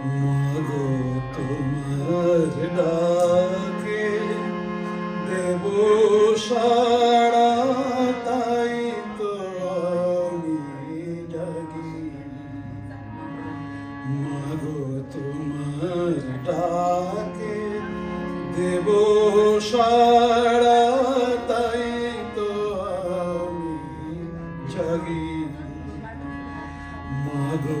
মাগো, তোমার ডাকে দেব সাড়া, তাই তো আমি জাগি। মাগো, তোমার ডাকে দেব সাড়া, তাই তো আমি জাগি। মাগো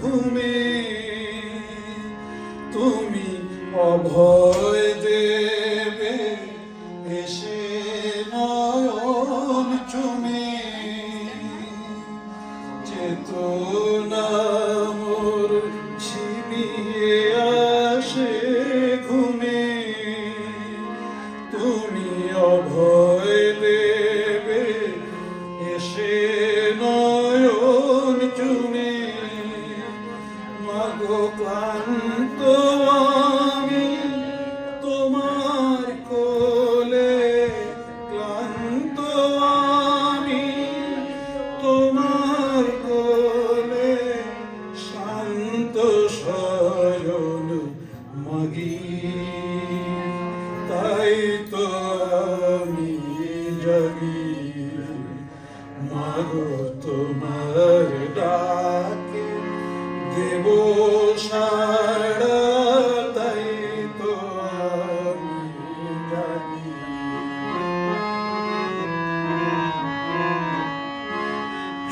ঘুমে তুমি অভয় দেবে এসে নয়ন চুমে। চেতনা মোর ঝিমিয়ে আসে মাগো ক্লান্ত আমি তোমার কোলে ক্লান্ত আমি তোমার কোলে শান্ত শয়ন মাগি। সাড়া তাই তো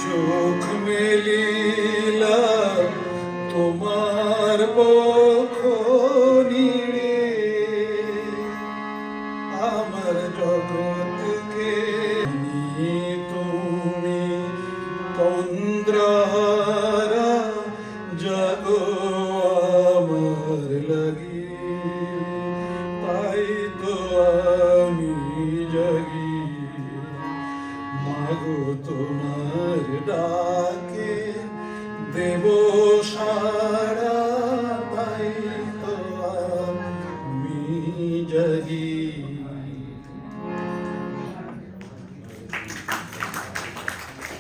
চোখ মেলিলা মাগো তোমার ডাকে দেব সারা পাই তো আমি জাগি।